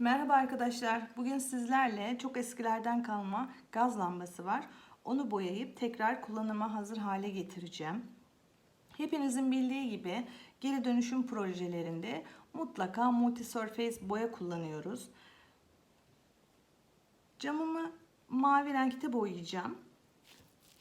Merhaba arkadaşlar. Bugün sizlerle çok eskilerden kalma gaz lambası var. Onu boyayıp tekrar kullanıma hazır hale getireceğim. Hepinizin bildiği gibi geri dönüşüm projelerinde mutlaka multi surface boya kullanıyoruz. Camımı mavi renkte boyayacağım.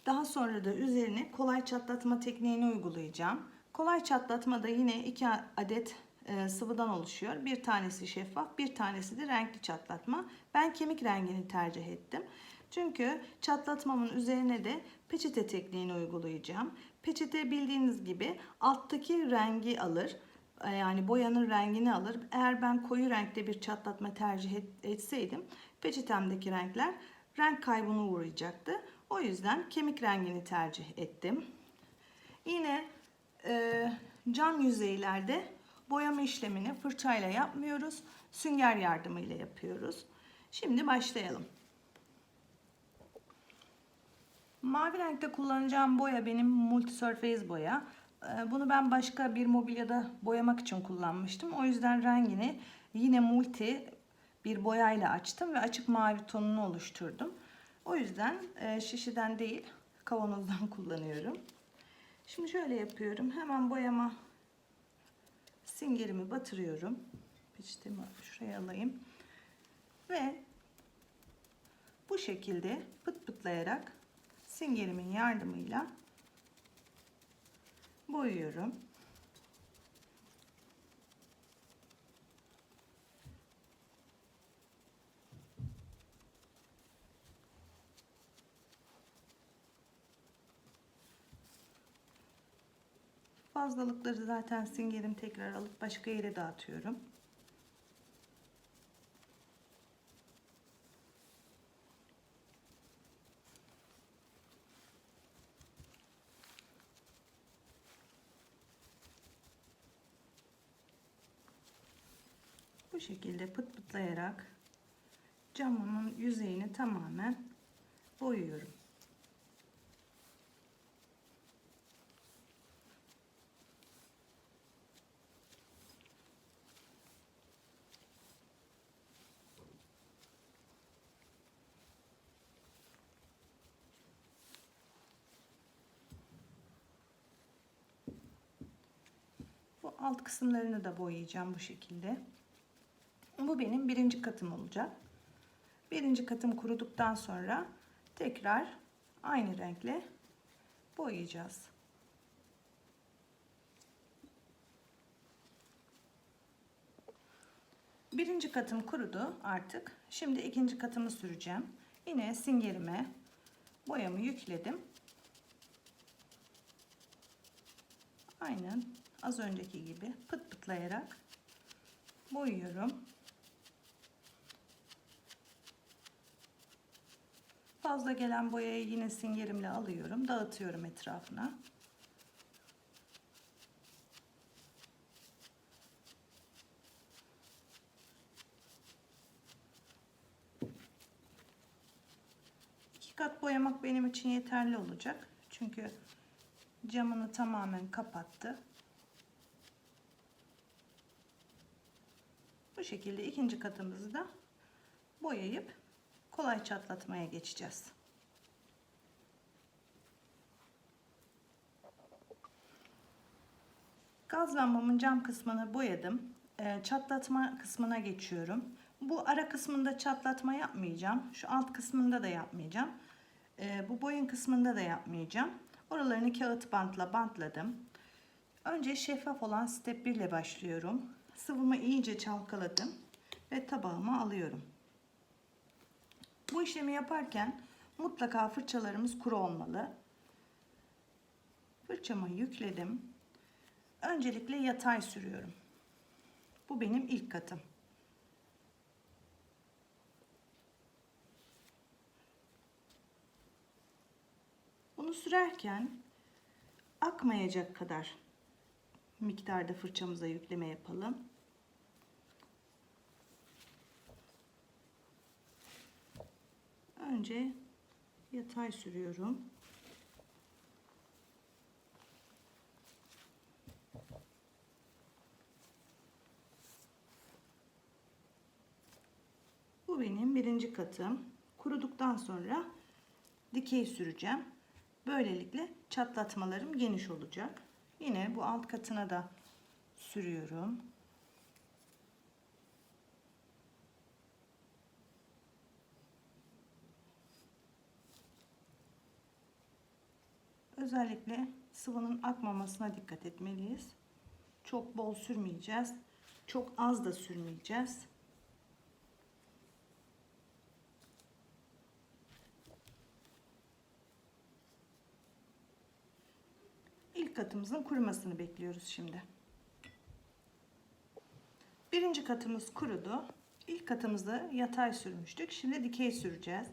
Daha sonra da üzerine kolay çatlatma tekniğini uygulayacağım. Kolay çatlatma da yine iki adet e, sıvıdan oluşuyor. Bir tanesi şeffaf, bir tanesi de renkli çatlatma. Ben kemik rengini tercih ettim. Çünkü çatlatmamın üzerine de peçete tekniğini uygulayacağım. Peçete bildiğiniz gibi alttaki rengi alır. E, Yani boyanın rengini alır. Eğer ben koyu renkte bir çatlatma tercih etseydim peçetemdeki renkler renk kaybına uğrayacaktı. O yüzden kemik rengini tercih ettim. Yine e, cam yüzeylerde boyama işlemini fırçayla yapmıyoruz. Sünger yardımıyla yapıyoruz. Şimdi başlayalım. Mavi renkte kullanacağım boya benim multi surface boya. E, Bunu ben başka bir mobilyada boyamak için kullanmıştım. O yüzden rengini yine multi bir boyayla açtım ve açık mavi tonunu oluşturdum. O yüzden e, şişeden değil kavanozdan kullanıyorum. Şimdi şöyle yapıyorum. Hemen boyama singerimi batırıyorum. Peçetemi şuraya alayım. Ve bu şekilde pıt pıtlayarak singerimin yardımıyla boyuyorum. Fazlalıkları zaten singerim tekrar alıp başka yere dağıtıyorum. Bu şekilde pıt pıtlayarak camımın yüzeyini tamamen boyuyorum. Bu alt kısımlarını da boyayacağım bu şekilde. Bu benim birinci katım olacak. Birinci katım kuruduktan sonra tekrar aynı renkle boyayacağız. Birinci katım kurudu artık. Şimdi ikinci katımı süreceğim. Yine singerime boyamı yükledim. Aynen az önceki gibi pıt pıtlayarak boyuyorum. Fazla gelen boyayı yine singerimle alıyorum. Dağıtıyorum etrafına. İki kat boyamak benim için yeterli olacak. Çünkü camını tamamen kapattı. Şekilde ikinci katımızı da boyayıp kolay çatlatmaya geçeceğiz. Gaz lambamın cam kısmını boyadım. Ee, Çatlatma kısmına geçiyorum. Bu ara kısmında çatlatma yapmayacağım. Şu alt kısmında da yapmayacağım. Ee, Bu boyun kısmında da yapmayacağım. Oralarını kağıt bantla bantladım. Önce şeffaf olan step 1 ile başlıyorum. Sıvımı iyice çalkaladım ve tabağıma alıyorum. Bu işlemi yaparken mutlaka fırçalarımız kuru olmalı. Fırçamı yükledim. Öncelikle yatay sürüyorum. Bu benim ilk katım. Bunu sürerken akmayacak kadar miktarda fırçamıza yükleme yapalım. Önce yatay sürüyorum. Bu benim birinci katım. Kuruduktan sonra dikey süreceğim. Böylelikle çatlatmalarım geniş olacak. Yine bu alt katına da sürüyorum. Özellikle sıvının akmamasına dikkat etmeliyiz. Çok bol sürmeyeceğiz. Çok az da sürmeyeceğiz. İlk katımızın kurumasını bekliyoruz şimdi. Birinci katımız kurudu. İlk katımızda yatay sürmüştük. Şimdi dikey süreceğiz.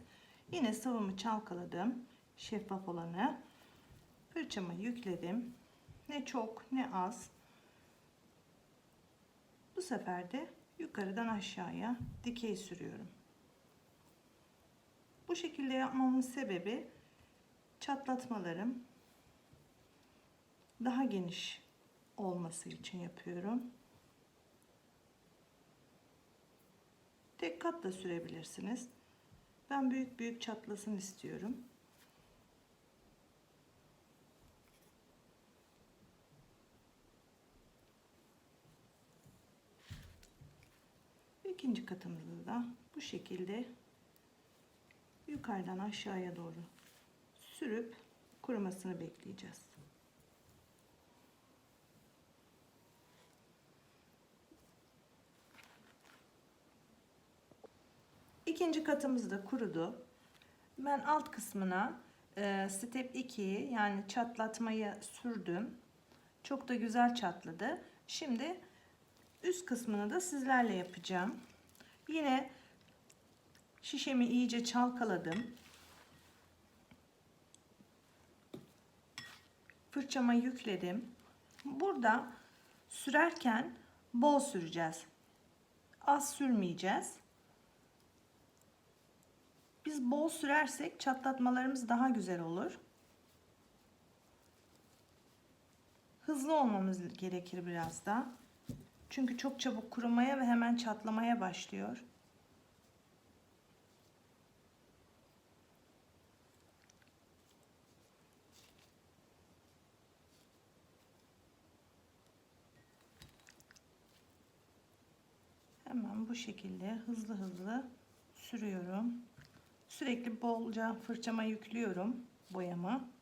Yine sıvımı çalkaladım. Şeffaf olanı. Fırçamı yükledim. Ne çok ne az. Bu sefer de yukarıdan aşağıya dikey sürüyorum. Bu şekilde yapmamın sebebi çatlatmalarım daha geniş olması için yapıyorum. Tek kat da sürebilirsiniz. Ben büyük büyük çatlasın istiyorum. İkinci katımızda da bu şekilde yukarıdan aşağıya doğru sürüp kurumasını bekleyeceğiz. İkinci katımız da kurudu. Ben alt kısmına e, step 2'yi yani çatlatmayı sürdüm. Çok da güzel çatladı. Şimdi üst kısmını da sizlerle yapacağım. Yine şişemi iyice çalkaladım. Fırçama yükledim. Burada sürerken bol süreceğiz. Az sürmeyeceğiz. Biz bol sürersek çatlatmalarımız daha güzel olur. Hızlı olmamız gerekir biraz da. Çünkü çok çabuk kurumaya ve hemen çatlamaya başlıyor. Hemen bu şekilde hızlı hızlı sürüyorum. Sürekli bolca fırçama yüklüyorum boyamı.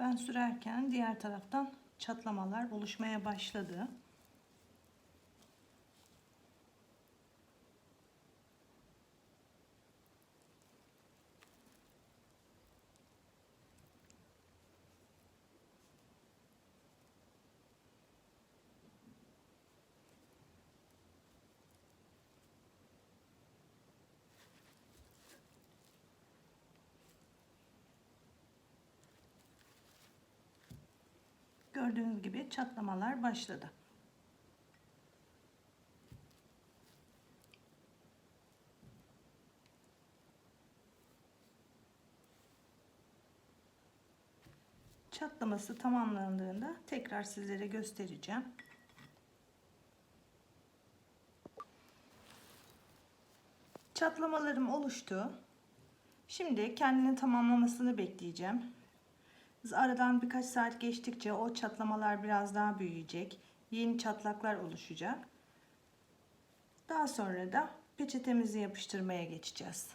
Ben sürerken diğer taraftan çatlamalar oluşmaya başladı. Gördüğünüz gibi çatlamalar başladı. Çatlaması tamamlandığında tekrar sizlere göstereceğim. Çatlamalarım oluştu. Şimdi kendini tamamlamasını bekleyeceğim. Aradan birkaç saat geçtikçe o çatlamalar biraz daha büyüyecek. Yeni çatlaklar oluşacak. Daha sonra da peçetemizi yapıştırmaya geçeceğiz.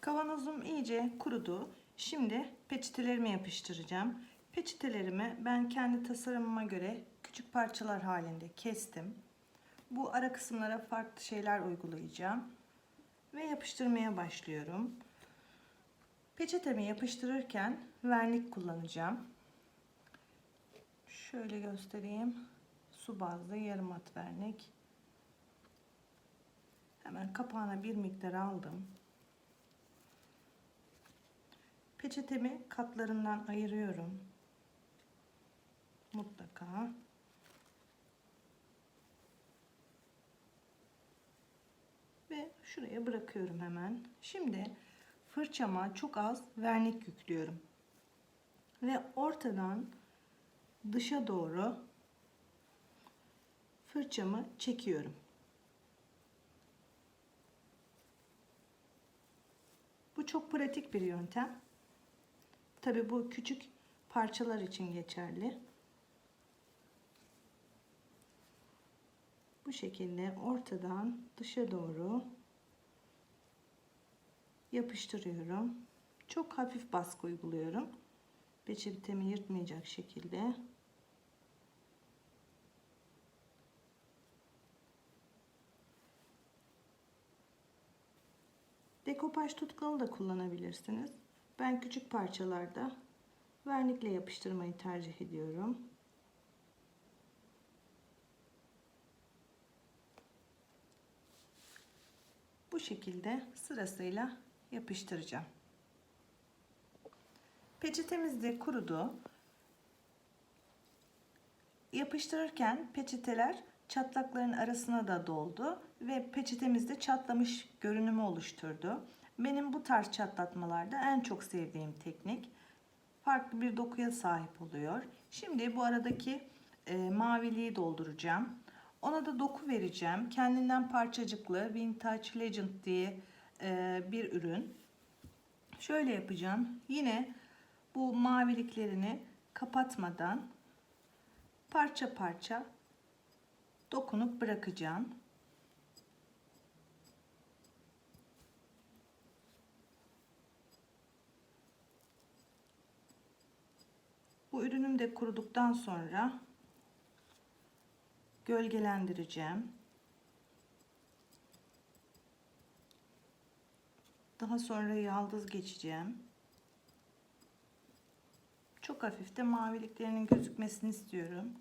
Kavanozum iyice kurudu. Şimdi peçetelerimi yapıştıracağım. Peçetelerimi ben kendi tasarımıma göre küçük parçalar halinde kestim. Bu ara kısımlara farklı şeyler uygulayacağım ve yapıştırmaya başlıyorum. Peçetemi yapıştırırken vernik kullanacağım. Şöyle göstereyim. Su bazlı yarım at vernik. Hemen kapağına bir miktar aldım. Peçetemi katlarından ayırıyorum. Mutlaka. Ve şuraya bırakıyorum hemen. Şimdi fırçama çok az vernik yüklüyorum. Ve ortadan dışa doğru fırçamı çekiyorum. Bu çok pratik bir yöntem. Tabi bu küçük parçalar için geçerli. Bu şekilde ortadan dışa doğru yapıştırıyorum. Çok hafif baskı uyguluyorum. Peçetemi yırtmayacak şekilde. Dekopaj tutkalı da kullanabilirsiniz. Ben küçük parçalarda vernikle yapıştırmayı tercih ediyorum. Bu şekilde sırasıyla yapıştıracağım. Peçetemiz de kurudu. Yapıştırırken peçeteler çatlakların arasına da doldu ve peçetemizde çatlamış görünümü oluşturdu. Benim bu tarz çatlatmalarda en çok sevdiğim teknik. Farklı bir dokuya sahip oluyor. Şimdi bu aradaki e, maviliği dolduracağım. Ona da doku vereceğim. Kendinden parçacıklı Vintage Legend diye e, bir ürün. Şöyle yapacağım. Yine bu maviliklerini kapatmadan parça parça dokunup bırakacağım. Bu ürünüm de kuruduktan sonra gölgelendireceğim. Daha sonra yaldız geçeceğim. Çok hafif de maviliklerinin gözükmesini istiyorum.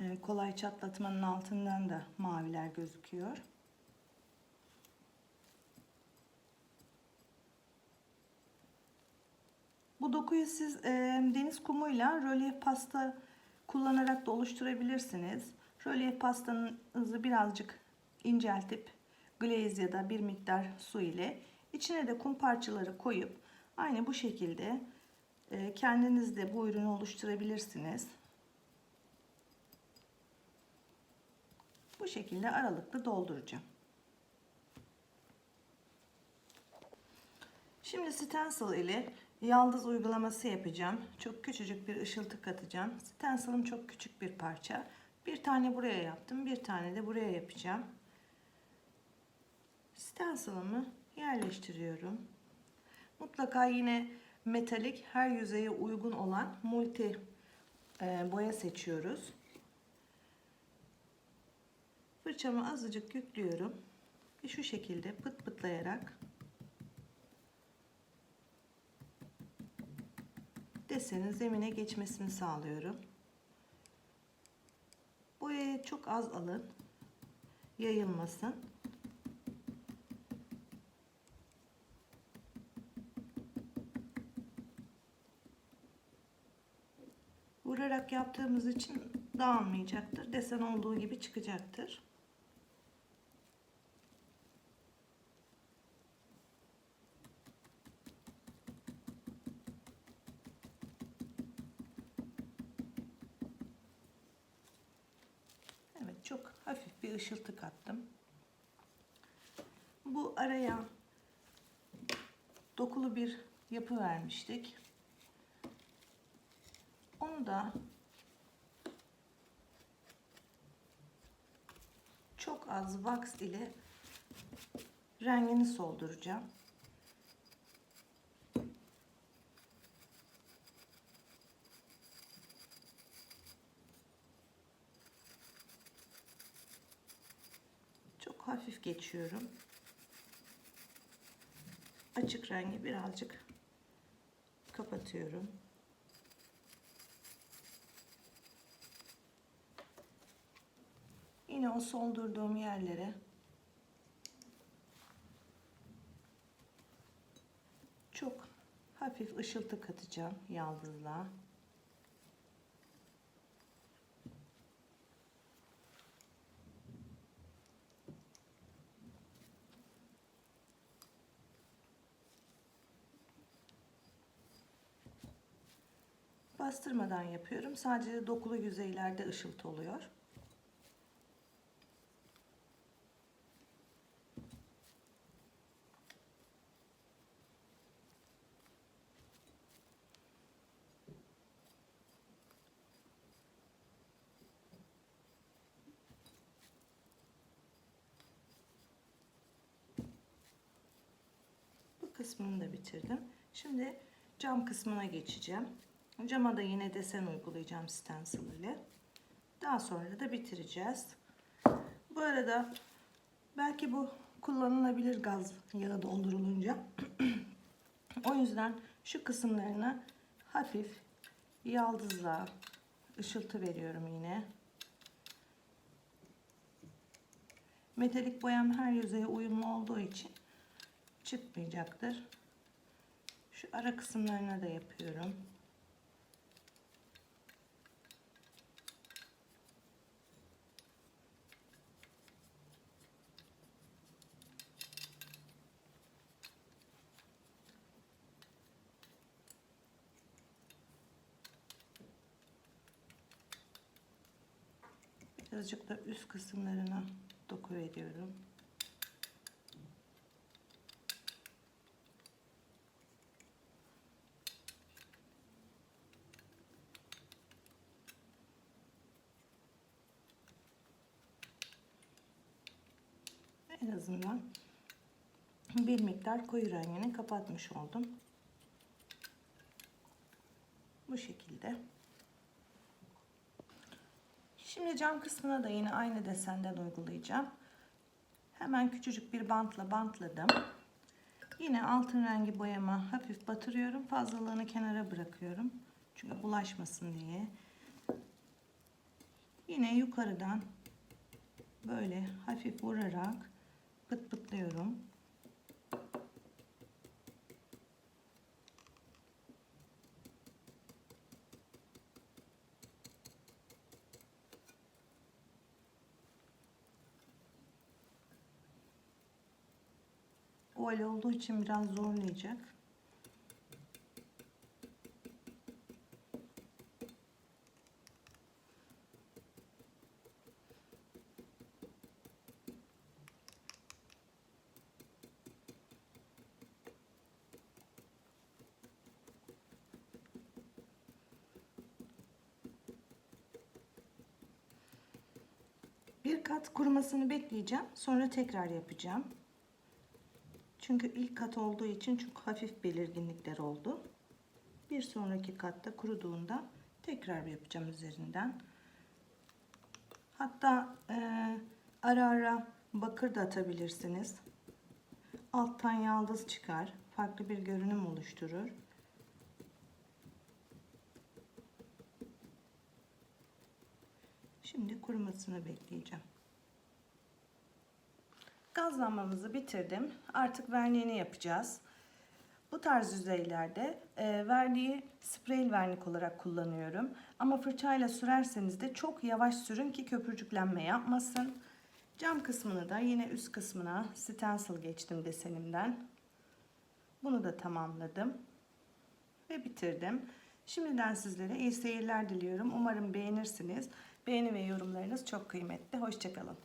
Ee, kolay çatlatmanın altından da maviler gözüküyor. Bu dokuyu siz e, deniz kumuyla rölyef pasta kullanarak da oluşturabilirsiniz. Rölyef pastanızı birazcık inceltip glaze ya da bir miktar su ile içine de kum parçaları koyup aynı bu şekilde e, kendiniz de bu ürünü oluşturabilirsiniz. Bu şekilde aralıklı dolduracağım. Şimdi stencil ile yaldız uygulaması yapacağım. Çok küçücük bir ışıltı katacağım. Stencil'ım çok küçük bir parça. Bir tane buraya yaptım. Bir tane de buraya yapacağım. Stencil'ımı yerleştiriyorum. Mutlaka yine metalik her yüzeye uygun olan multi e, boya seçiyoruz. Fırçamı azıcık yüklüyorum. Ve şu şekilde pıt pıtlayarak desenin zemine geçmesini sağlıyorum. Boyayı çok az alın. Yayılmasın. Vurarak yaptığımız için dağılmayacaktır. Desen olduğu gibi çıkacaktır. Evet çok hafif bir ışıltı kattım. Bu araya dokulu bir yapı vermiştik. Da çok az wax ile rengini solduracağım. Çok hafif geçiyorum. Açık rengi birazcık kapatıyorum. yine o soldurduğum yerlere çok hafif ışıltı katacağım yaldızla. Bastırmadan yapıyorum. Sadece dokulu yüzeylerde ışıltı oluyor. Kısmını da bitirdim. Şimdi cam kısmına geçeceğim. Cama da yine desen uygulayacağım stencil ile. Daha sonra da bitireceğiz. Bu arada belki bu kullanılabilir gaz yağı doldurulunca. o yüzden şu kısımlarına hafif yaldızla ışıltı veriyorum yine. Metalik boyam her yüzeye uyumlu olduğu için çıkmayacaktır. Şu ara kısımlarına da yapıyorum. Birazcık da üst kısımlarına doku veriyorum. En azından bir miktar koyu rengini kapatmış oldum. Bu şekilde. Şimdi cam kısmına da yine aynı desenden uygulayacağım. Hemen küçücük bir bantla bantladım. Yine altın rengi boyama hafif batırıyorum. Fazlalığını kenara bırakıyorum. Çünkü bulaşmasın diye. Yine yukarıdan böyle hafif vurarak pıt pıtlıyorum. Oval olduğu için biraz zorlayacak. Bir kat kurumasını bekleyeceğim. Sonra tekrar yapacağım. Çünkü ilk kat olduğu için çok hafif belirginlikler oldu. Bir sonraki katta kuruduğunda tekrar yapacağım üzerinden. Hatta e, ara ara bakır da atabilirsiniz. Alttan yaldız çıkar. Farklı bir görünüm oluşturur. Şimdi kurumasını bekleyeceğim. Gazlanmamızı bitirdim. Artık verniğini yapacağız. Bu tarz yüzeylerde e, verniği sprey vernik olarak kullanıyorum. Ama fırçayla sürerseniz de çok yavaş sürün ki köpürcüklenme yapmasın. Cam kısmını da yine üst kısmına stencil geçtim desenimden. Bunu da tamamladım. Ve bitirdim. Şimdiden sizlere iyi seyirler diliyorum. Umarım beğenirsiniz. Beğeni ve yorumlarınız çok kıymetli. Hoşçakalın.